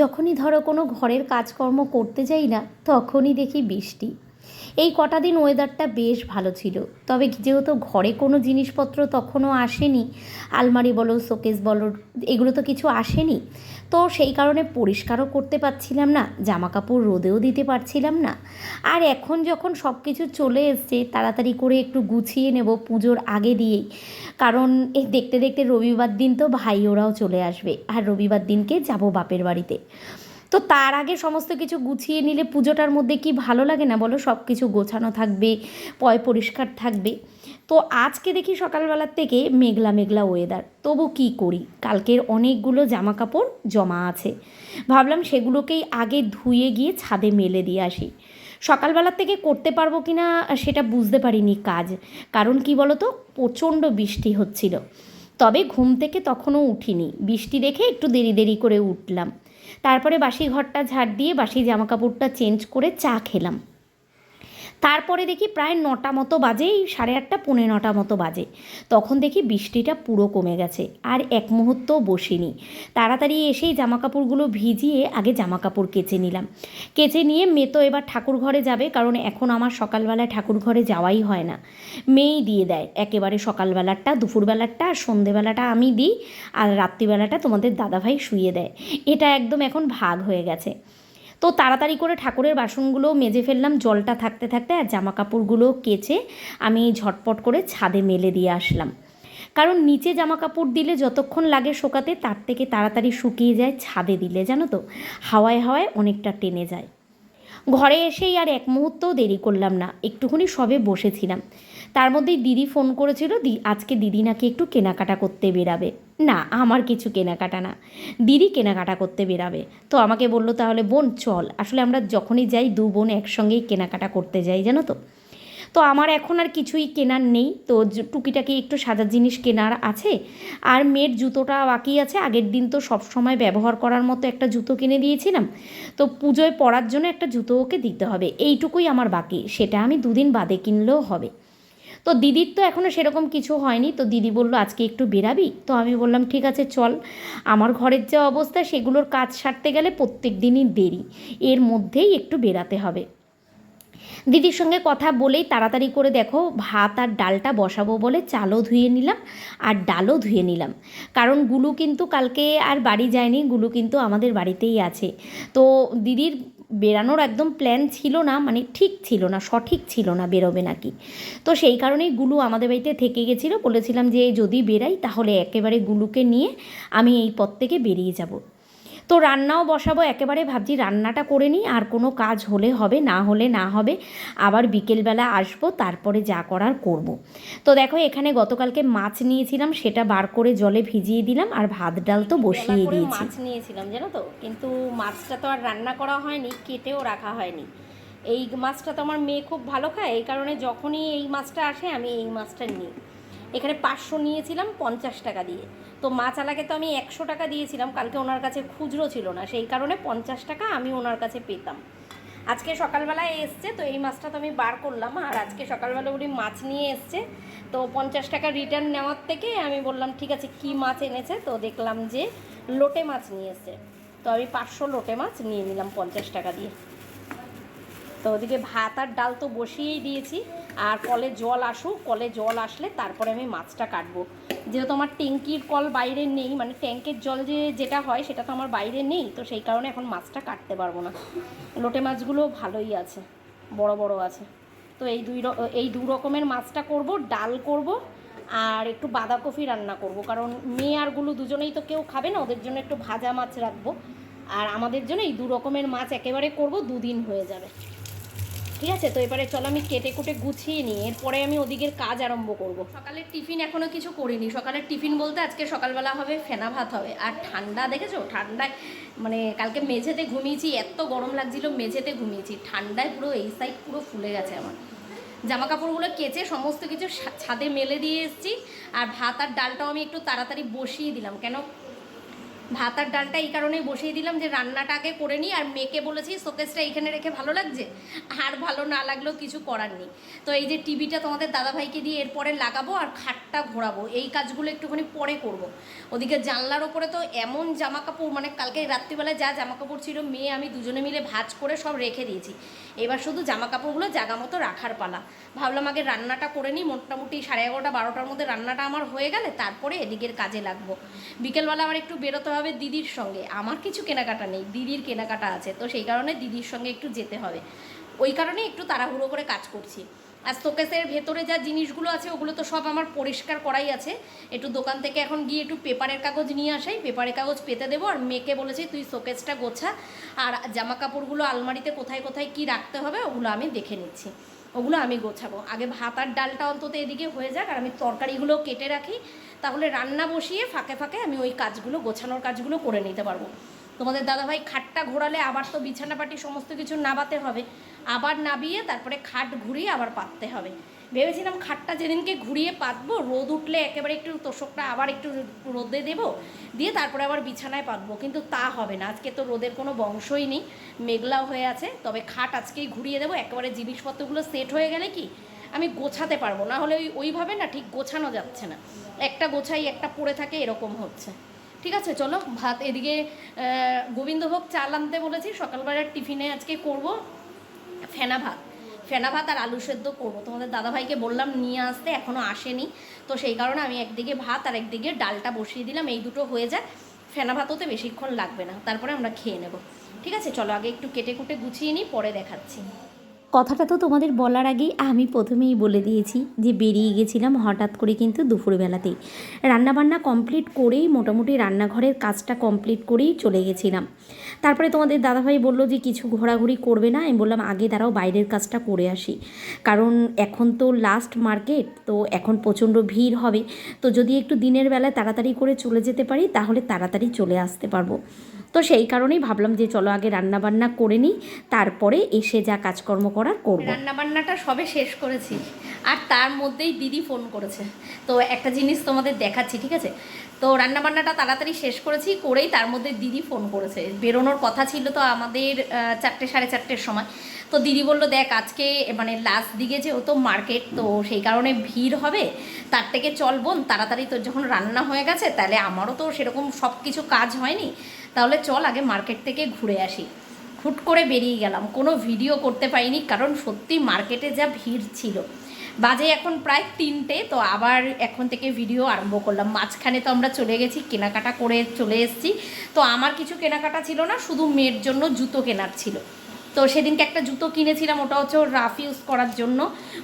যখনই ধরো কোনো ঘরের কাজকর্ম করতে যাই না, তখনই দেখি বৃষ্টি। এই কটা দিন ওয়েদারটা বেশ ভালো ছিল। তবে যেহেতু ঘরে কোনো জিনিসপত্র তখনও আসেনি, আলমারি বলো, শোকেস বলো, এগুলো তো কিছু আসেনি তো সেই কারণে পরিষ্কারও করতে পারছিলাম না জামা কাপড় রোদেও দিতে পারছিলাম না। আর এখন যখন সব কিছু চলে এসছে, তাড়াতাড়ি করে একটু গুছিয়ে নেব পুজোর আগে দিয়েই। কারণ এই দেখতে দেখতে রবিবার দিন তো ভাই ওরাও চলে আসবে, আর রবিবার দিনকে যাব বাপের বাড়িতে। তো তার আগে সমস্ত কিছু গুছিয়ে নিলে পুজোটার মধ্যে কি ভালো লাগে না বলো? সব কিছু গোছানো থাকবে, পয় পরিষ্কার থাকবে। তো আজকে দেখি সকালবেলার থেকে মেঘলা মেঘলা ওয়েদার তবু কি করি? কালকের অনেকগুলো জামা কাপড় জমা আছে। ভাবলাম সেগুলোকেই আগে ধুয়ে গিয়ে ছাদে মেলে দিয়ে আসি। সকালবেলার থেকে করতে পারব কি না, সেটা বুঝতে পারিনি কাজ। কারণ কি বলো তো প্রচণ্ড বৃষ্টি হচ্ছিল। তবে ঘুম থেকে তখনও উঠিনি। বৃষ্টি দেখে একটু দেরি দেরি করে উঠলাম। তারপরে বাসি ঘরটা ঝাড় দিয়ে বাসি জামা কাপড়টা চেঞ্জ করে চা খেলাম। তারপরে দেখি প্রায় নটা মতো বাজে এই সাড়ে আটটা, পৌনে নটা মতো বাজে। তখন দেখি বৃষ্টিটা পুরো কমে গেছে, আর এক মুহূর্তও বসিনি। তাড়াতাড়ি এসেই জামা কাপড়গুলো ভিজিয়ে আগে জামা কাপড় কেচে নিলাম। কেচে নিয়ে মেয়ে তো এবার ঠাকুর ঘরে যাবে, কারণ এখন আমার সকালবেলায় ঠাকুর ঘরে যাওয়াই হয় না। মেয়েই দিয়ে দেয়, একেবারে সকালবেলারটা, দুপুরবেলারটা, আর সন্ধেবেলাটা আমি দিই, আর রাত্রিবেলাটা তোমাদের দাদাভাই শুয়ে দেয়। এটা একদম এখন ভাগ হয়ে গেছে। তো তাড়াতাড়ি করে ঠাকুরের বাসনগুলো মেজে ফেললাম, জলটা থাকতে থাকতে আর জামা কাপড়গুলো কেচে আমি ঝটপট করে ছাদে মেলে দিয়ে আসলাম। কারণ নিচে জামা কাপড় দিলে যতক্ষণ লাগে শোকাতে, তার থেকে তাড়াতাড়ি শুকিয়ে যায়, ছাদে দিলে, জানো তো? হাওয়ায় হাওয়ায় অনেকটা টেনে যায়। ঘরে এসেই আর এক মুহূর্তও দেরি করলাম না, একটুখানি সবে বসেছিলাম। তার মধ্যেই দিদি ফোন করেছিল, দি, আজকে দিদি নাকি একটু কেনাকাটা করতে বেরাবে। না, আমার কিছু কেনাকাটা না। দিদি কেনাকাটা করতে বেরাবে। তো আমাকে বলল, তাহলে বোন, চল। আসলে আমরা যখনই যাই, দু বোন একসঙ্গেই কেনাকাটা করতে যাই, জানো তো? তো আমার এখন আর কিছুই কেনার নেই। তো টুকিটাকি একটু সাজার জিনিস কেনার আছে। আর মেয়ের জুতোটা বাকি আছে। আগের দিন তো সব সময় ব্যবহার করার মতো একটা জুতো কিনে দিয়েছিলাম। তো পুজোয় পরার জন্য একটা জুতো ওকে দিতে হবে। এইটুকুই আমার বাকি। সেটা আমি দুদিন বাদে কিনলেও হবে। তো দিদির তো এখনও সেরকম কিছু হয়নি, তো দিদি বলল, আজকে একটু বেরাবি? তো আমি বললাম, ঠিক আছে, চল। আমার ঘরের যা অবস্থা, সেগুলোর কাজ সারতে গেলে প্রত্যেক দিনই দেরি, এর মধ্যেই একটু বেরাতে হবে। দিদির সঙ্গে কথা বলেই তাড়াতাড়ি করে দেখো, ভাত আর ডালটা বসাবো বলে চালও ধুয়ে নিলাম আর ডালও ধুয়ে নিলাম। কারণ গুলু কিন্তু কালকে আর বাড়ি যায়নি, গুলু কিন্তু আমাদের বাড়িতেই আছে। তো দিদির বেরানোর একদম প্ল্যান ছিল না মানে ঠিক ছিল না, সঠিক ছিল না বেরোবে নাকি। তো সেই কারণেই গুলু আমাদের বাড়িতে থেকে গেছিল, বলেছিলাম যে যদি বেরাই তাহলে একেবারে গুলুকে নিয়ে আমি এই পথ থেকে বেরিয়ে যাব। তো রান্নাও বসাবো একেবারে ভাবছি রান্নাটা করে নিই আর কোনো কাজ হলে হবে না হলে না হবে আবার বিকেলবেলা আসব তারপরে যা করার করব। তো দেখো এখানে গতকালকে মাছ নিয়েছিলাম সেটা বার করে জলে ভিজিয়ে দিলাম আর ভাত ডাল তো বসিয়ে দিয়েছি। মাছ নিয়েছিলাম জানো তো? কিন্তু মাছটা তো আর রান্না করা হয়নি কেটেও রাখা হয়নি। এই মাছটা তো আমার মেয়ে খুব ভালো খায় এই কারণে যখনই এই মাছটা আসে আমি এই মাছটা নিই। এখানে পাঁচশো নিয়েছিলাম পঞ্চাশ টাকা দিয়ে। তো মাছ আলাকে তো আমি একশো টাকা দিয়েছিলাম, কালকে ওনার কাছে খুচরো ছিল না, সেই কারণে পঞ্চাশ টাকা আমি ওনার কাছে পেতাম। আজকে সকালবেলায় এসছে, তো এই মাছটা তো আমি বার করলাম, আর আজকে সকালবেলা উনি মাছ নিয়ে এসছে। তো পঞ্চাশ টাকা রিটার্ন নেওয়ার থেকে আমি বললাম, ঠিক আছে, কি মাছ এনেছে? তো দেখলাম যে লোটে মাছ নিয়ে এসছে। তো আমি পাঁচশো লোটে মাছ নিয়ে নিলাম পঞ্চাশ টাকা দিয়ে। তো ওদিকে ভাত আর ডাল তো বসিয়েই দিয়েছি। আর কলে জল আসুক, কলে জল আসলে তারপরে আমি মাছটা কাটবো। যেহেতু আমার ট্যাঙ্কির কল বাইরে নেই মানে ট্যাঙ্কের জল যে যেটা হয় সেটা তো আমার বাইরে নেই, তো সেই কারণে এখন মাছটা কাটতে পারব না। লোটে মাছগুলো ভালোই আছে, বড় বড় আছে। তো এই দুই এই দু রকমের মাছটা করব, ডাল করব, আর একটু বাঁধাকপি রান্না করব। কারণ মেয়ে আরগুলো দুজনেই তো কেউ খাবে না, ওদের জন্য একটু ভাজা মাছ রাখব। আর আমাদের জন্য এই দু রকমের মাছ একেবারে করব, দুদিন হয়ে যাবে। ঠিক আছে? তো এবারে চলো আমি কেটে কুটে গুছিয়ে নিই। এরপরে আমি ওদিকের কাজ আরম্ভ করব। সকালের টিফিন এখনও কিছু করিনি। সকালের টিফিন বলতে আজকে সকালবেলা হবে ফেনা ভাত হবে। আর ঠান্ডা, দেখেছ? ঠান্ডায় মানে কালকে মেঝেতে ঘুমিয়েছি, এত গরম লাগছিল, মেঝেতে ঘুমিয়েছি। ঠান্ডায় পুরো এই সাইড পুরো ফুলে গেছে আমার। জামা কাপড়গুলো কেচে সমস্ত কিছু ছাদে মেলে দিয়ে এসেছি। আর ভাত আর ডালটাও আমি একটু তাড়াতাড়ি বসিয়ে দিলাম। কেন ভাত আর ডালটা এই কারণেই বসিয়ে দিলাম যে রান্নাটা আগে করে নিই, আর মেয়েকে বলেছি, শোকেসটা এখানে রেখে ভালো লাগছে? আর ভালো না লাগলেও কিছু করার নেই। তো এই যে টিভিটা তোমাদের দাদাভাইকে দিয়ে এরপরে লাগাবো আর খাটটা ঘোরাবো, এই কাজগুলো একটুখানি পরে করব। ওদিকে জানলার ওপরে তো এমন জামা কাপড় মানে কালকে রাত্রিবেলায় যা জামা কাপড় ছিল, মেয়ে আমি দুজনে মিলে ভাজ করে সব রেখে দিয়েছি। এবার শুধু জামা কাপড়গুলো জাগা মতো রাখার পালা। ভাবলাম আগে রান্নাটা করে নিই, মোটামুটি সাড়ে এগারোটা, বারোটার মধ্যে রান্নাটা আমার হয়ে গেলে তারপরে এদিকের কাজে লাগবো। বিকেলবেলা আমার একটু বেরোতে হবে দিদির সঙ্গে। আমার কিছু কেনাকাটা নেই, দিদির কেনাকাটা আছে, তো সেই কারণে দিদির সঙ্গে একটু যেতে হবে। ওই কারণে একটু তাড়াহুড়ো করে কাজ করছি। আর শোকেসের ভেতরে যা জিনিসগুলো আছে, ওগুলো তো সব আমার পরিষ্কার করাই আছে। একটু দোকান থেকে এখন গিয়ে একটু পেপারের কাগজ নিয়ে আসাই। পেপারের কাগজ পেতে দেবো আর মেয়েকে বলেছি, তুই শোকেসটা গোছা। আর জামা কাপড়গুলো আলমারিতে কোথায় কোথায় কি রাখতে হবে, ওগুলো আমি দেখে নিচ্ছি। ওগুলো আমি গোছাবো। আগে ভাত আর ডালটা অন্তত এদিকে হয়ে যাক, আর আমি তরকারিগুলো কেটে রাখি। তাহলে রান্না বসিয়ে ফাঁকে ফাঁকে আমি ওই কাজগুলো, গোছানোর কাজগুলো করে নিতে পারব। তোমাদের দাদাভাই খাটটা ঘোরালে আবার তো বিছানাপাটি সমস্ত কিছু নাবাতে হবে। আবার নাবিয়ে তারপরে খাট ঘুরিয়ে আবার পাততে হবে। ভেবেছিলাম খাটটা যেদিনকে ঘুরিয়ে পাতবো, রোদ উঠলে একেবারে একটু তোষকটা আবার একটু রোদে দেবো, দিয়ে তারপরে আবার বিছানায় পাতবো, কিন্তু তা হবে না। আজকে তো রোদের কোনো বংশই নেই, মেঘলাও হয়ে আছে, তবে খাট আজকেই ঘুরিয়ে দেবো, একেবারে জিনিসপত্রগুলো সেট হয়ে গেলে কি আমি গোছাতে পারব, না হলে ওই ওইভাবে না ঠিক গোছানো যাচ্ছে না। একটা গোছাই, একটা পড়ে থাকে, এরকম হচ্ছে। ঠিক আছে, চলো, ভাত এদিকে গোবিন্দভোগ চাল আনতে বলেছি, সকালবেলার টিফিনে আজকে করব ফেনা ভাত। ফেনা ভাত আর আলু সেদ্ধ করব। তোমাদের দাদাভাইকে বললাম নিয়ে আসতে এখনও আসেনি। তো সেই কারণে আমি একদিকে ভাত আর একদিকে ডালটা বসিয়ে দিলাম, এই দুটো হয়ে যায় ফেনা ভাত হতে বেশিক্ষণ লাগবে না, তারপরে আমরা খেয়ে নেব। ঠিক আছে, চলো আগে একটু কেটে কুটে গুছিয়ে নিই, পরে দেখাচ্ছি। কথাটা তো তোমাদের বলার আগেই আমি প্রথমেই বলে দিয়েছি যে বেরিয়ে গেছিলাম হঠাৎ করে কিন্তু দুপুরবেলাতেই। রান্নাবান্না কমপ্লিট করেই মোটামুটি রান্নাঘরের কাজটা কমপ্লিট করেই চলে গেছিলাম। তারপরে তোমাদের দাদাভাই বলল যে কিছু ঘোরাঘুরি করবে না, আমি বললাম আগে দাঁড়াও বাইরের কাজটা করে আসি। কারণ এখন তো লাস্ট মার্কেট তো এখন প্রচণ্ড ভিড় হবে। তো যদি একটু দিনের বেলায় তাড়াতাড়ি করে চলে যেতে পারি, তাহলে তাড়াতাড়ি চলে আসতে পারব। তো সেই কারণেই ভাবলাম যে চলো আগে রান্নাবান্না করে নিই, তারপরে এসে যা কাজকর্ম করার করব। রান্নাবান্নাটা সবে শেষ করেছি, আর তার মধ্যেই দিদি ফোন করেছে। তো একটা জিনিস তোমাদের দেখাচ্ছি, ঠিক আছে? তো রান্নাবান্নাটা তাড়াতাড়ি শেষ করেছি, করেই তার মধ্যে দিদি ফোন করেছে। বেরোনোর কথা ছিল তো আমাদের চারটে সাড়ে চারটের সময়। তো দিদি বলল, দেখ, আজকে মানে লাস্ট দিকে যে ও তো মার্কেট তো সেই কারণে ভিড় হবে, তার থেকে চল বোন, তাড়াতাড়ি তোর যখন রান্না হয়ে গেছে, তাহলে আমারও তো সেরকম সব কিছু কাজ হয়নি। তাহলে চল আগে মার্কেট থেকে ঘুরে আসি। হুট করে বেরিয়ে গেলাম। কোনো ভিডিও করতে পারিনি, কারণ সত্যি মার্কেটে যা ভিড় ছিল। বাজে এখন প্রায় তিনটে, তো আবার এখন থেকে ভিডিও আরম্ভ করলাম। মাঝখানে তো আমরা চলে গেছি, কেনাকাটা করে চলে এসেছি। তো আমার কিছু কেনাকাটা ছিল না, শুধু মেয়ের জন্য জুতো কেনার ছিল। তো সেদিনকে একটা জুতো কিনেছিলাম, ওটা হচ্ছে ওর রাফ ইউজ করার জন্য।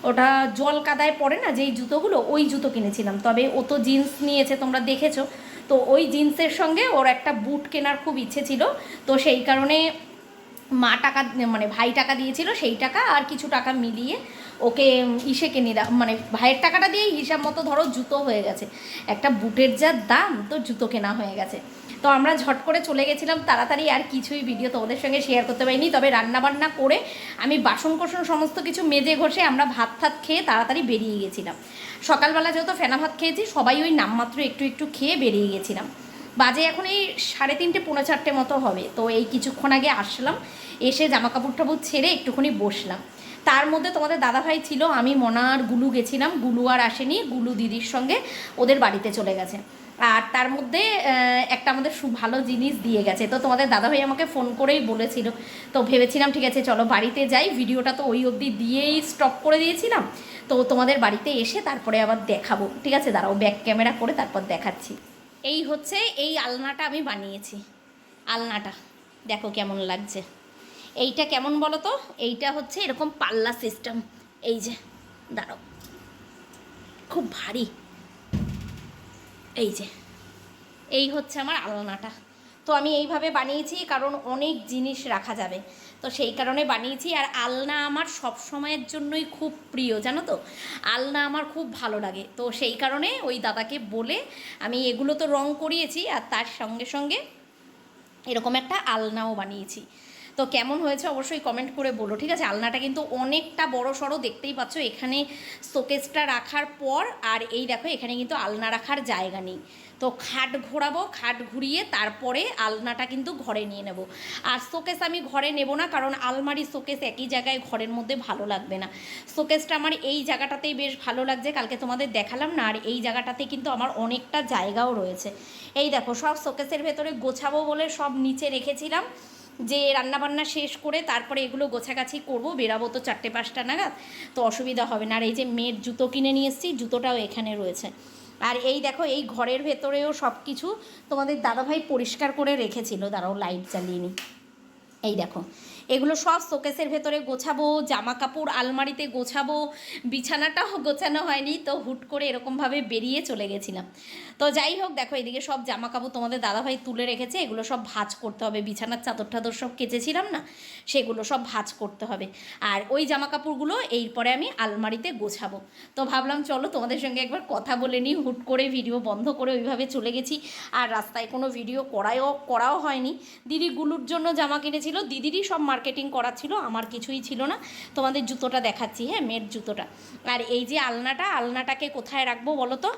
ওটা জল কাদায় পড়ে না, যেই জুতোগুলো, ওই জুতো কিনেছিলাম। তবে ও তো জিন্স নিয়েছে, তোমরা দেখেছ। তো ওই জিন্সের সঙ্গে ওর একটা বুট কেনার খুব ইচ্ছে ছিল। তো সেই কারণে মা টাকা মানে ভাই টাকা দিয়েছিল সেই টাকা আর কিছু টাকা মিলিয়ে ওকে ইসে কিনে দেওয়া মানে ভাইয়ের টাকাটা দিয়ে হিসাব মতো ধরো জুতো হয়ে গেছে। একটা বুটের যা দাম তো জুতো কেনা হয়ে গেছে। তো আমরা ঝট করে চলে গেছিলাম। তাড়াতাড়ি আর কিছুই ভিডিও তোমাদের সঙ্গে শেয়ার করতে পারিনি। তবে রান্নাবান্না করে আমি বাসন কোসন সমস্ত কিছু মেজে ঘষে আমরা ভাত ফাত খেয়ে তাড়াতাড়ি বেরিয়ে গেছিলাম। সকালবেলা যেহেতু ফেনা ভাত খেয়েছি, সবাই ওই নামমাত্র একটু একটু খেয়ে বেরিয়ে গেছিলাম। বাজে এখন এই সাড়ে তিনটে, পৌনে চারটে মতো হবে। তো এই কিছুক্ষণ আগে আসলাম, এসে জামা কাপড় টাপড় ছেড়ে একটুখানি বসলাম। তার মধ্যে তোমাদের দাদাভাই ছিল, আমি, মনা আর গুলু গেছিলাম। গুলু আর আসেনি, গুলু দিদির সঙ্গে ওদের বাড়িতে চলে গেছে। আর তার মধ্যে একটা আমাদের সু ভালো জিনিস দিয়ে গেছে। তো তোমাদের দাদাভাই আমাকে ফোন করেই বলেছিল। তো ভেবেছিলাম, ঠিক আছে, চলো বাড়িতে যাই। ভিডিওটা তো ওই অবধি দিয়েই স্টপ করে দিয়েছিলাম। তো তোমাদের বাড়িতে এসে তারপরে আবার দেখাবো। ঠিক আছে, দাঁড়াও ব্যাক ক্যামেরা করে তারপর দেখাচ্ছি। এই হচ্ছে, এই আলনাটা আমি বানিয়েছি। আলনাটা, দেখো কেমন লাগছে। এইটা কেমন বলো তো? এইটা হচ্ছে এরকম পাল্লা সিস্টেম এই যে, দাঁড়াও। খুব ভারী। এই যে, এই হচ্ছে আমার আলনাটা। তো আমি এইভাবে বানিয়েছি, কারণ অনেক জিনিস রাখা যাবে। তো সেই কারণে বানিয়েছি, আর আলনা আমার সব সময়ের জন্যই খুব প্রিয়, জানো তো? আলনা আমার খুব ভালো লাগে। তো সেই কারণে ওই দাদাকে বলে আমি এগুলো তো রং করিয়েছি, আর তার সঙ্গে সঙ্গে এরকম একটা আলনাও বানিয়েছি। তো কেমন হয়েছে অবশ্যই কমেন্ট করে বলো। ঠিক আছে, আলনাটা কিন্তু অনেকটা বড় সড়ো, দেখতেই পাচ্ছ এখানে শোকেসটা রাখার পর, আর এই দেখো এখানে কিন্তু আলনা রাখার জায়গা নেই। তো খাট ঘোরাবো, খাট ঘুরিয়ে তারপরে আলনাটা কিন্তু ঘরে নিয়ে নেব। আর শোকেস আমি ঘরে নেব না, কারণ আলমারি শোকেস একই জায়গায় ঘরের মধ্যে ভালো লাগবে না। শোকেসটা আমার এই জায়গাটাতেই বেশ ভালো লাগছে, কালকে তোমাদের দেখালাম না, আর এই জায়গাটাতে কিন্তু আমার অনেকটা জায়গাও রয়েছে। এই দেখো সব শোকেসের ভেতরে গোছাবো বলে সব নিচে রেখেছিলাম। যে রান্নাবান্না শেষ করে তারপরে এগুলো গোছাগাছি করব, বেরাবো তো চারটে পাঁচটা নাগাদ, তো অসুবিধা হবে না। আর এই যে মেয়ের জুতো কিনে নিয়ে এসেছি, জুতোটাও এখানে রয়েছে। আর এই দেখো, এই ঘরের ভেতরেও সব কিছু তোমাদের দাদাভাই পরিষ্কার করে রেখেছিল। দাঁড়াও, লাইট জ্বালিয়ে নি। এই দেখো এগুলো সব শোকেসের ভেতরে গোছাবো জামা কাপড় আলমারিতে গোছাবো, বিছানাটাও গোছানো হয়নি, তো হুট করে এরকমভাবে বেরিয়ে চলে গেছিলাম। তো যাই হোক, দেখো এদিকে সব জামা কাপড় তোমাদের দাদাভাই তুলে রেখেছে, এগুলো সব ভাজ করতে হবে, বিছানার চাদর টাদর সব কেচেছিলাম না, সেগুলো সব ভাজ করতে হবে। আর ওই জামা কাপড়গুলো এরপরে আমি আলমারিতে গোছাবো। তো ভাবলাম, চলো তোমাদের সঙ্গে একবার কথা বলে নিই, হুট করে ভিডিও বন্ধ করে ওইভাবে চলে গেছি, আর রাস্তায় কোনো ভিডিও করাও করাও হয়নি। দিদি গুলুর জন্য জামা কিনেছিল, দিদিরই সব মার্কেটিং করা ছিল, আমার কিছুই ছিল না। তোমাদের জুতোটা দেখাচ্ছি হ্যাঁ মেয়ের জুতোটা। আর এই যে আলনাটা, আলনাটাকে কোথায় রাখব বলো তো?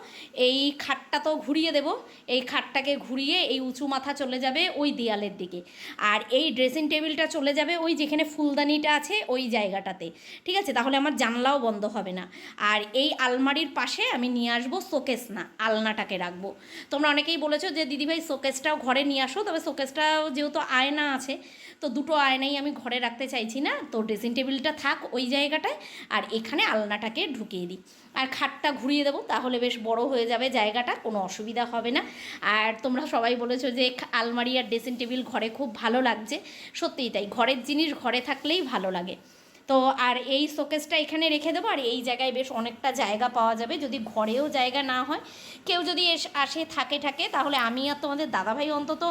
এই খাটটা তো ঘুরিয়ে দেব, এই খাটটাকে ঘুরিয়ে এই উঁচু মাথা চলে যাবে ওই দেয়ালের দিকে। আর এই ড্রেসিং টেবিলটা চলে যাবে ওই যেখানে ফুলদানিটা আছে ওই জায়গাটাতে, ঠিক আছে? তাহলে আমার জানলাও বন্ধ হবে না। আর এই আলমারির পাশে আমি নিয়ে আসব শোকেস না, আলনাটাকে রাখব। তোমরা অনেকেই বলেছ যে, দিদিভাই, শোকেসটাও ঘরে নিয়ে আসো। তবে শোকেসটাও যেহেতু আয়না আছে, তো দুটো আয়নাই আমি ঘরে রাখতে চাইছি না, তো ড্রেসিং টেবিলটা থাক ওই জায়গাটায়, আর এখানে আলনাটাকে ঢুকিয়ে দিই। আর খাটটা ঘুরিয়ে দেবো, তাহলে বেশ বড় হয়ে যাবে জায়গাটা, কোনো অসুবিধা হবে না। আর তোমরা সবাই বলেছ যে আলমারি আর ড্রেসিং টেবিল ঘরে খুব ভালো লাগছে। সত্যিই তাই, ঘরের জিনিস ঘরে থাকলেই ভালো লাগে। তো আর এই শোকেসটা এখানে রেখে দেবো, আর এই জায়গায় বেশ অনেকটা জায়গা পাওয়া যাবে যদি ঘরেও জায়গা না হয়। কেউ যদি এস, আসে, থাকে থাকে, তাহলে আমি আর তোমাদের দাদাভাই অন্তত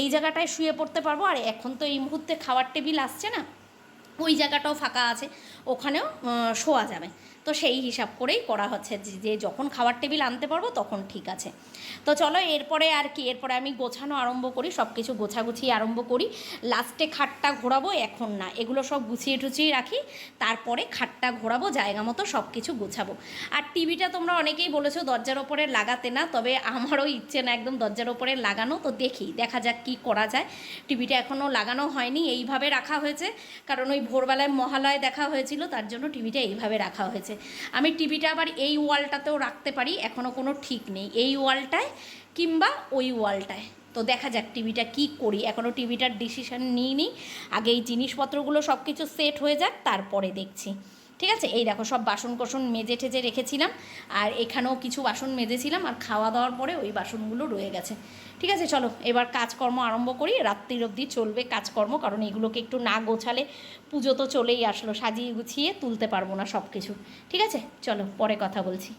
এই জায়গাটায় শুয়ে পড়তে পারব। আর এখন তো এই মুহূর্তে খাওয়ার টেবিল আসছে না, ওই জায়গাটাও ফাঁকা আছে, ওখানেও শোয়া যাবে। তো সেই হিসাব করেই করা হচ্ছে যে- যখন খাবার টেবিল আনতে পারব তখন ঠিক আছে। তো চলো এরপরে আর কি, এরপরে আমি গোছানো আরম্ভ করি সব কিছু গোছাগুছি আরম্ভ করি। লাস্টে খাটটা ঘোরাবো এখন না, এগুলো সব গুছিয়ে টুছিয়ে রাখি, তারপরে খাটটা ঘোরাবো, জায়গা মতো সব কিছু গোছাবো। আর টিভিটা তোমরা অনেকেই বলেছ দরজার ওপরে লাগাতে না, তবে আমারও ইচ্ছে না একদম দরজার ওপরে লাগানো, তো দেখি, দেখা যাক কি করা যায়। টিভিটা এখনও লাগানো হয়নি, এইভাবে রাখা হয়েছে, কারণ ওই ভোরবেলায় মহালয় দেখা হয়েছিল, তার জন্য টিভিটা এইভাবে রাখা হয়েছে। আমি টিভিটা আবার এই ওয়ালটাতেও রাখতে পারি এখনও কোনো ঠিক নেই। এই ওয়ালটায় কিংবা ওই ওয়ালটায়। তো দেখা যাক টিভিটা কি করি। এখনও টিভিটার ডিসিশন নিইনি। আগে এই জিনিসপত্রগুলো সব কিছু সেট হয়ে যাক, তারপরে দেখছি। ঠিক আছে? এই দেখো, সব বাসন কোসন মেজে ঠেজে রেখেছিলাম আর এখানেও কিছু বাসন মেজেছিলাম আর খাওয়া দাওয়ার পরে ওই বাসনগুলো রয়ে গেছে। ঠিক আছে, চলো, এবার কাজকর্ম আরম্ভ করি। রাত্রির অবধি চলবে কাজকর্ম, কারণ এগুলোকে একটু না গোছালে পুজো তো চলেই আসলো, সাজিয়ে গুছিয়ে তুলতে পারব না সব কিছু ঠিক আছে? চলো, পরে কথা বলছি।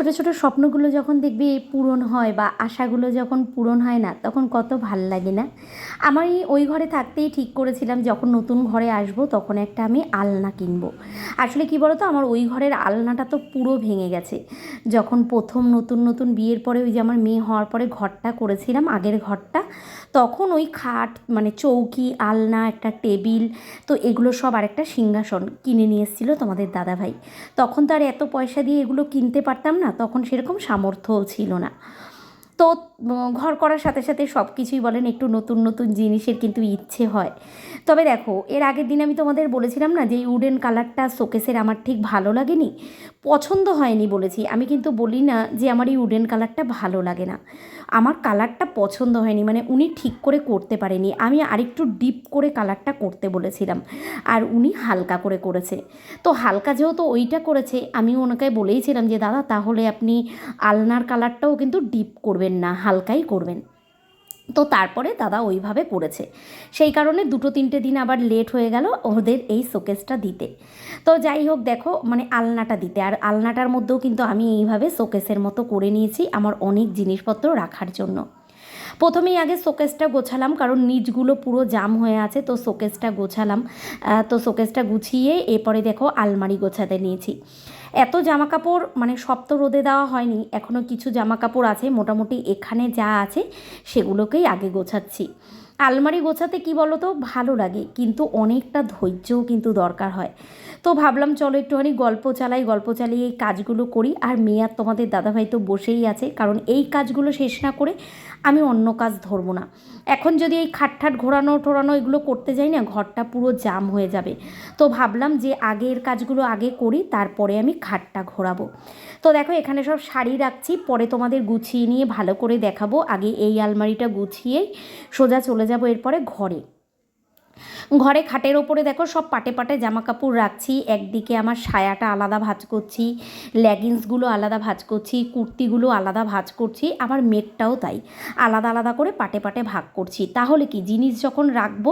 ছোটো ছোটো স্বপ্নগুলো যখন দেখবি পূরণ হয় বা আশাগুলো যখন পূরণ হয় না, তখন কত ভালো লাগে না? আমার ওই ঘরে থাকতেই ঠিক করেছিলাম, যখন নতুন ঘরে আসব তখন একটা আমি আলনা কিনবো। আসলে কি বলতো? আমার ওই ঘরের আলনাটা তো পুরো ভেঙে গেছে। যখন প্রথম নতুন নতুন বিয়ের পরে ওই যে আমার মেয়ে হওয়ার পরে ঘরটা করেছিলাম, আগের ঘরটা, তখন ওই খাট মানে চৌকি, আলনা, একটা টেবিল, তো এগুলো সব আরেকটা সিংহাসন কিনে নিয়ে এসেছিল তোমাদের দাদাভাই। তখন তো আর এত পয়সা দিয়ে এগুলো কিনতে পারতাম না তখন সেরকম সামর্থ্যও ছিল না। তো ঘর করার সাথে সাথে সব কিছুই বলেন একটু নতুন নতুন জিনিসের কিন্তু ইচ্ছে হয়। তবে দেখো, এর আগের দিন আমি তোমাদের বলেছিলাম না যে উডেন কালারটা শোকেসের আমার ঠিক ভালো লাগেনি? পছন্দ হয়নি বলেছি। আমি কিন্তু বলি না যে আমার এই উডেন কালারটা ভালো লাগে না। আমার কালারটা পছন্দ হয়নি মানে উনি ঠিক করে করতে পারেনি। আমি আরেকটু ডিপ করে কালারটা করতে বলেছিলাম, আর উনি হালকা করে করেছে। তো হালকা যেহেতু ওইটা করেছে, আমি ওনাকে বলেইছিলাম যে, দাদা, তাহলে আপনি আলনার কালারটাও কিন্তু ডিপ করবেন না হালকাই করবেন। তো তারপরে দাদা ওইভাবে করেছে। সেই কারণে দুটো তিনটে দিন আবার লেট হয়ে গেল ওদের এই শোকেসটা দিতে। তো যাই হোক দেখো মানে আলনাটা দিতে। আর আলনাটার মধ্যেও কিন্তু আমি এইভাবে শোকেসের মতো করে নিয়েছি আমার অনেক জিনিসপত্র রাখার জন্য। প্রথমেই আগে শোকেসটা গোছালাম কারণ নিচগুলো পুরো জাম হয়ে আছে, তো শোকেসটা গোছালাম। তো শোকেসটা গুছিয়ে এরপরে দেখো আলমারি গোছাতে নিয়েছি। এত জামা কাপড় মানে সব তো রোদে দেওয়া হয়নি এখনও কিছু জামা কাপড় আছে, মোটামুটি এখানে যা আছে সেগুলোকেই আগে গোছাচ্ছি। আলমারি গোছাতে কি বলো তো ভালো লাগে, কিন্তু অনেকটা ধৈর্যও কিন্তু দরকার হয়। তো ভাবলাম চলো একটুখানি গল্প চালাই, গল্প চালিয়ে এই কাজগুলো করি। আর মেয়ে আর তোমাদের দাদাভাই তো বসেই আছে, কারণ এই কাজগুলো শেষ না করে আমি অন্য কাজ ধরবো না। এখন যদি এই খাটঠাট ঘোরানো টোরানো এগুলো করতে যাই না, ঘরটা পুরো জাম হয়ে যাবে। তো ভাবলাম যে আগের কাজগুলো আগে করি, তারপরে আমি খাটটা ঘোরাবো। তো দেখো, এখানে সব শাড়ি রাখছি, পরে তোমাদের গুছিয়ে নিয়ে ভালো করে দেখাবো। আগে এই আলমারিটা গুছিয়েই সোজা চলে যাব এরপরে ঘরে। ঘরে খাটের ওপরে দেখো সব পাটে পাটে জামা কাপড় রাখছি, একদিকে আমার সায়াটা আলাদা ভাজ করছি, লেগিংসগুলো আলাদা ভাজ করছি, কুর্তিগুলো আলাদা ভাজ করছি, আমার মেটটাও তাই, আলাদা আলাদা করে পাটে পাটে ভাগ করছি। তাহলে কি জিনিস যখন রাখব,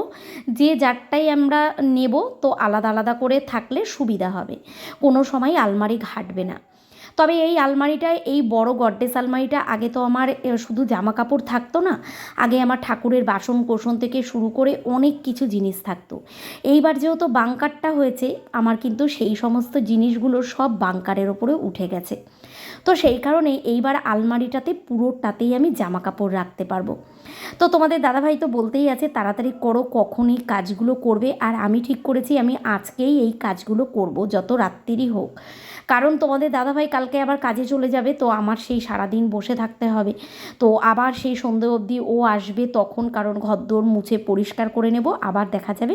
যে যারটাই আমরা নেব তো আলাদা আলাদা করে থাকলে সুবিধা হবে। কোনো সময় আলমারি ঘাটবে না। তবে এই আলমারিটায়, এই বড় গড্রেস আলমারিটা আগে তো আমার শুধু জামা কাপড় থাকতো না, আগে আমার ঠাকুরের বাসন কোসন থেকে শুরু করে অনেক কিছু জিনিস থাকতো। এইবার যেহেতু বাংকারটা হয়েছে, আমার কিন্তু সেই সমস্ত জিনিসগুলো সব বাংকারের ওপরে উঠে গেছে। তো সেই কারণে এইবার আলমারিটাতে পুরোটাতেই আমি জামা কাপড় রাখতে পারব। তো তোমাদের দাদাভাই তো বলতেই আছে, তাড়াতাড়ি করো কখন এই কাজগুলো করবে, আর আমি ঠিক করেছি আমি আজকেই এই কাজগুলো করব, যত রাত্রিরই হোক। কারণ তোমাদের দাদাভাই কালকে আবার কাজে চলে যাবে, তো আমার সেই সারাদিন বসে থাকতে হবে। তো আবার সেই সন্ধে অবধি ও আসবে, তখন কারণ ঘরদোর মুছে পরিষ্কার করে নেব, আবার দেখা যাবে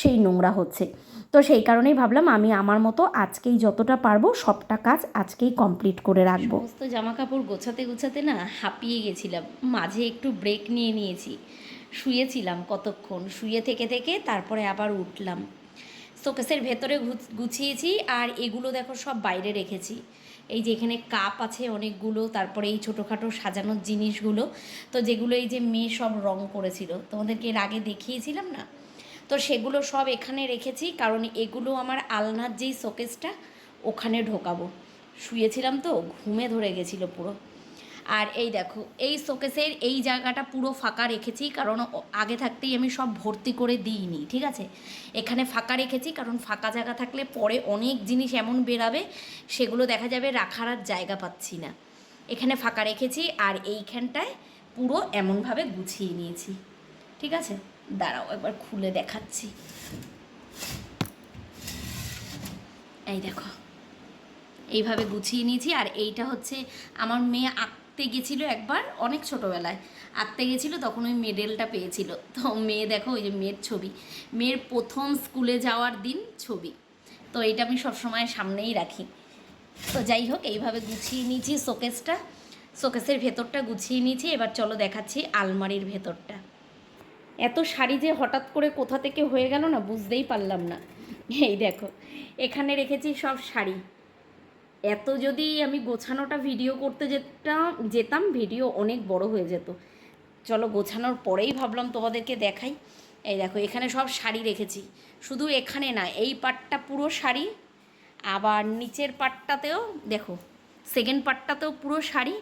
সেই নোংরা হচ্ছে। তো সেই কারণেই ভাবলাম আমি আমার মতো আজকেই যতটা পারব সবটা কাজ আজকেই কমপ্লিট করে রাখব। সমস্ত জামা কাপড় গোছাতে গোছাতে না হাঁপিয়ে গেছিলাম, মাঝে একটু ব্রেক নিয়ে নিয়েছি। শুয়েছিলাম কতক্ষণ, শুয়ে থেকে থেকে তারপরে আবার উঠলাম। শোকেসের ভেতরে গুছিয়েছি আর এগুলো দেখো সব বাইরে রেখেছি। এই যে এখানে কাপ আছে অনেকগুলো, তারপরে এই ছোটোখাটো সাজানোর জিনিসগুলো। তো যেগুলো এই যে মেয়ে সব রং করেছিল, তোমাদেরকে এর আগে দেখিয়েছিলাম না? তো সেগুলো সব এখানে রেখেছি, কারণ এগুলো আমার আলনার যেই শোকেসটা ওখানে ঢোকাবো। শুয়েছিলাম তো, ঘুমে ধরে গেছিল পুরো। আর এই দেখো, এই শোকেসের এই জায়গাটা পুরো ফাঁকা রেখেছি, কারণ আগে থাকতেই আমি সব ভর্তি করে দিইনি, ঠিক আছে? এখানে ফাঁকা রেখেছি, কারণ ফাঁকা জায়গা থাকলে পরে অনেক জিনিস এমন বেরাবে, সেগুলো দেখা যাবে রাখার আর জায়গা পাচ্ছি না। এখানে ফাঁকা রেখেছি, আর এইখানটায় পুরো এমনভাবে গুছিয়ে নিয়েছি, ঠিক আছে? দাঁড়াও, একবার খুলে দেখাচ্ছি। এই দেখো, এইভাবে গুছিয়ে নিয়েছি, আর এইটা হচ্ছে আমার মেয়ে আঁকতে গেছিল একবার অনেক ছোটোবেলায়। আঁকতে গেছিল, তখন ওই মেডেলটা পেয়েছিল। তো মেয়ে দেখো, ওই যে মেয়ের ছবি। মেয়ের প্রথম স্কুলে যাওয়ার দিন ছবি। তো এটা আমি সবসময় সামনেই রাখি। তো যাই হোক, এইভাবে গুছিয়ে নিয়েছি শোকেসটা শোকেসের ভেতরটা গুছিয়ে নিয়েছি। এবার চলো দেখাচ্ছি আলমারির ভেতরটা। এত শাড়ি যে হঠাৎ করে কোথা থেকে হয়ে গেল না, বুঝতেই পারলাম না। এই দেখো, এখানে রেখেছি সব শাড়ি। এত যদি আমি গোছানোটা ভিডিও করতে যেতাম যেতাম ভিডিও অনেক বড় হয়ে যেত। চলো গোছানোর পরেই ভাবলাম তোমাদেরকে দেখাই। এই দেখো, এখানে সব শাড়ি রেখেছি। শুধু এখানে না, এই পাটটা পুরো শাড়ি, আবার নিচের পাটটাতেও দেখো সেকেন্ড পাটটাতেও পুরো শাড়ি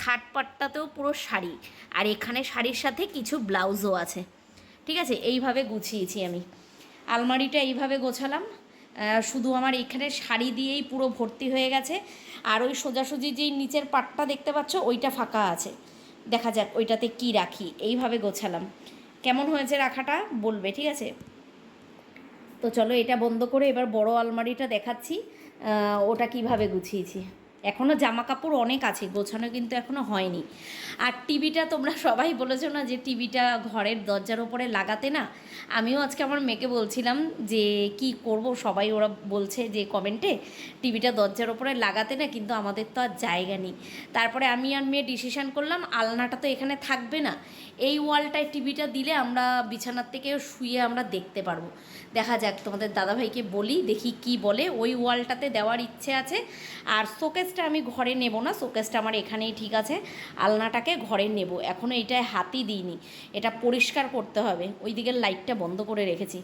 থার্ড পাটটাতেও পুরো শাড়ি, আর এখানে শাড়ির সাথে কিছু ব্লাউজও আছে। ঠিক আছে? এইভাবে গুছিয়েছি আমি। আলমারিটা এইভাবে গোছালাম। শুধু আমার এখানে শাড়ি দিয়েই পুরো ভর্তি হয়ে গেছে। আর ওই সোজাসুজি যেই নিচের পাটটা দেখতে পাচ্ছ, ওইটা ফাঁকা আছে। দেখা যাক ওইটাতে কি রাখি। এইভাবে গোছালাম। কেমন হয়েছে রাখাটা? বলবে, ঠিক আছে? তো চলো এটা বন্ধ করে এবার বড় আলমারিটা দেখাচ্ছি। ওটা কীভাবে গুছিয়েছি। এখনও জামা কাপড় অনেক আছে, গোছানো কিন্তু এখনও হয়নি। আর টিভিটা তোমরা সবাই বলেছ না যে টিভিটা ঘরের দরজার ওপরে লাগাতে না? আমিও আজকে আমার মেয়েকে বলছিলাম যে কি করব, সবাই ওরা বলছে যে কমেন্টে, টিভিটা দরজার ওপরে লাগাতে না কিন্তু আমাদের তো আর জায়গা নেই। তারপরে আমি আর মেয়ে ডিসিশন করলাম, আলনাটা তো এখানে থাকবে না। এই ওয়ালটায় টিভিটা দিলে আমরা বিছানার থেকে শুয়ে আমরা দেখতে পারব। দেখা যাক তোমাদের দাদাভাইকে বলি, দেখি কি বলে। ওই ওয়ালটাতে দেওয়ার ইচ্ছে আছে। আর শোকেসটা আমি ঘরে নেব না শোকেসটা আমার এখানেই ঠিক আছে। আলনাটাকে ঘরে নেব এখনও এটায় হাতই দিইনি, এটা পরিষ্কার করতে হবে। ওই দিকের লাইটটা বন্ধ করে রেখেছি।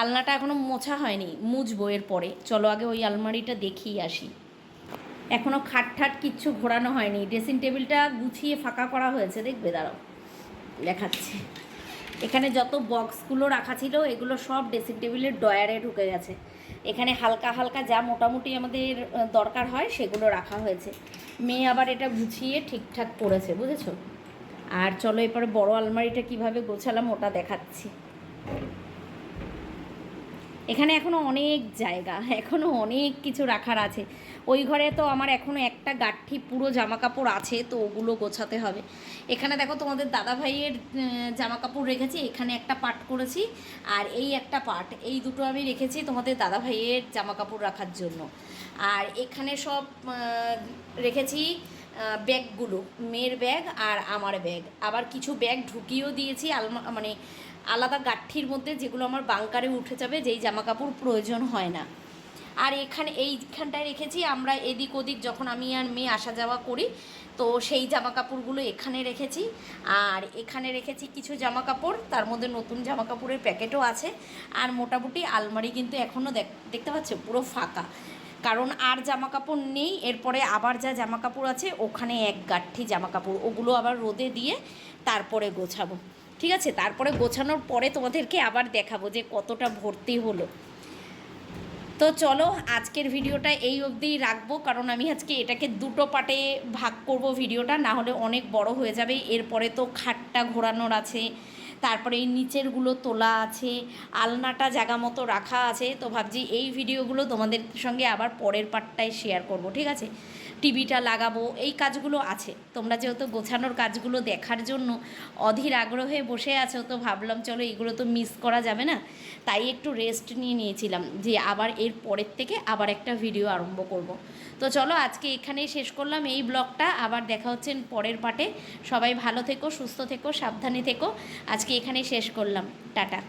আলনাটা এখনও মোছা হয়নি, মুছবো এর পরে চলো আগে ওই আলমারিটা দেখিয়ে আসি। এখনও খাট ঠাট কিচ্ছু ঘোরানো হয়নি ড্রেসিং টেবিলটা গুছিয়ে ফাঁকা করা হয়েছে, দেখবে দাঁড়াও, দেখাচ্ছি। এখানে যত বক্সগুলো রাখা ছিল, এগুলো সব ড্রেসিং টেবিলের ডয়ারে ঢুকে গেছে। এখানে হালকা হালকা যা মোটামুটি আমাদের দরকার হয় সেগুলো রাখা হয়েছে। মেয়ে আবার এটা গুছিয়ে ঠিকঠাক করেছে, বুঝেছ? আর চলো এরপর বড় আলমারিটা কীভাবে গোছালাম ওটা দেখাচ্ছি। এখানে এখনও অনেক জায়গা এখনও অনেক কিছু রাখার আছে। ওই ঘরে তো আমার এখনও একটা গাঠি পুরো জামা কাপড় আছে, তো ওগুলো গোছাতে হবে। এখানে দেখো তোমাদের দাদা ভাইয়ের জামা কাপড় রেখেছি, এখানে একটা পাট করেছি, আর এই একটা পাট, এই দুটো আমি রেখেছি তোমাদের দাদা ভাইয়ের জামা কাপড় রাখার জন্য। আর এখানে সব রেখেছি ব্যাগগুলো, মেয়ের ব্যাগ আর আমার ব্যাগ। আবার কিছু ব্যাগ ঢুকিয়েও দিয়েছি, আলমা মানে আলাদা গাঠির মধ্যে যেগুলো আমার বাংকারে উঠে যাবে, যেই জামা কাপড় প্রয়োজন হয় না। আর এখানে এইখানটায় রেখেছি। আমরা এদিক ওদিক যখন আমি আর মেয়ে আসা যাওয়া করি, তো সেই জামা কাপড়গুলো এখানে রেখেছি। আর এখানে রেখেছি কিছু জামা কাপড় তার মধ্যে নতুন জামা কাপড়ের প্যাকেটও আছে। আর মোটামুটি আলমারি কিন্তু এখনও দেখতে পাচ্ছ, পুরো ফাঁকা। কারণ আর জামা কাপড় নেই, এরপরে আবার যা জামা কাপড় আছে, ওখানে এক গাঠি জামা কাপড় ওগুলো আবার রোদে দিয়ে তারপরে গোছাবো। ঠিক আছে? তারপরে গোছানোর পরে তোমাদেরকে আবার দেখাবো যে কতটা ভর্তি হলো। তো চলো, আজকের ভিডিওটা এই অবধিই রাখব, কারণ আমি আজকে এটাকে দুটো পার্টে ভাগ করব ভিডিওটা, না হলে অনেক বড় হয়ে যাবে। এরপরে তো খাটটা ঘোরানোর আছে, তারপরে এই নিচেরগুলো তোলা আছে, আলনাটা জায়গা মতো রাখা আছে। তো ভাবছি এই ভিডিওগুলো তোমাদের সঙ্গে আবার পরের পার্টটায় শেয়ার করব, ঠিক আছে? টিভিটা লাগাবো, এই কাজগুলো আছে। তোমরা যেহেতু গোছানোর কাজগুলো দেখার জন্য অধীর আগ্রহে বসে আছো, তো ভাবলাম চলো এগুলো তো মিস করা যাবে না। তাই একটু রেস্ট নিয়ে নিয়েছিলাম যে আবার এর পরের থেকে আবার একটা ভিডিও আরম্ভ করব। তো চলো আজকে এখানেই শেষ করলাম এই ব্লগটা, আবার দেখা হচ্ছে পরের পার্টে সবাই ভালো থেকো, সুস্থ থেকো, সাবধানে থেকো। আজকে এখানেই শেষ করলাম। টাটা।